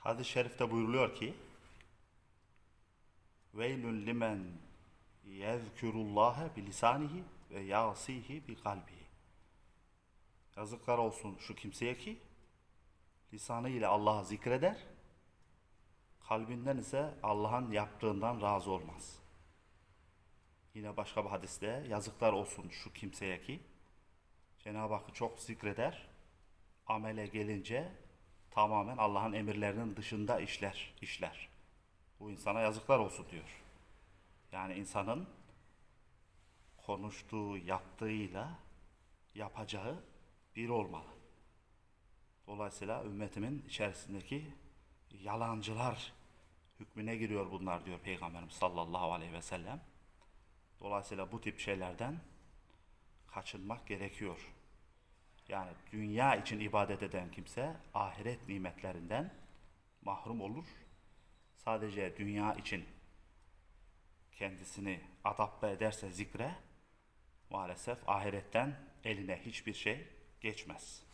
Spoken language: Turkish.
Hadis-i şerifte buyuruluyor ki Veylün limen yezkurullâhe bilisanihi ve yasihi bi kalbihi. Yazıklar olsun şu kimseye ki lisanı ile Allah'ı zikreder, kalbinden ise Allah'ın yaptığından razı olmaz. Yine başka bir hadiste yazıklar olsun şu kimseye ki Cenab-ı Hakk'ı çok zikreder, amele gelince tamamen Allah'ın emirlerinin dışında işler, işler. Bu insana yazıklar olsun diyor. Yani insanın konuştuğu, yaptığıyla yapacağı bir olmalı. Dolayısıyla ümmetimin içerisindeki yalancılar hükmüne giriyor bunlar diyor Peygamberimiz sallallahu aleyhi ve sellem. Dolayısıyla bu tip şeylerden kaçınmak gerekiyor. Yani dünya için ibadet eden kimse ahiret nimetlerinden mahrum olur. Sadece dünya için kendisini adapte ederse zikre maalesef ahiretten eline hiçbir şey geçmez.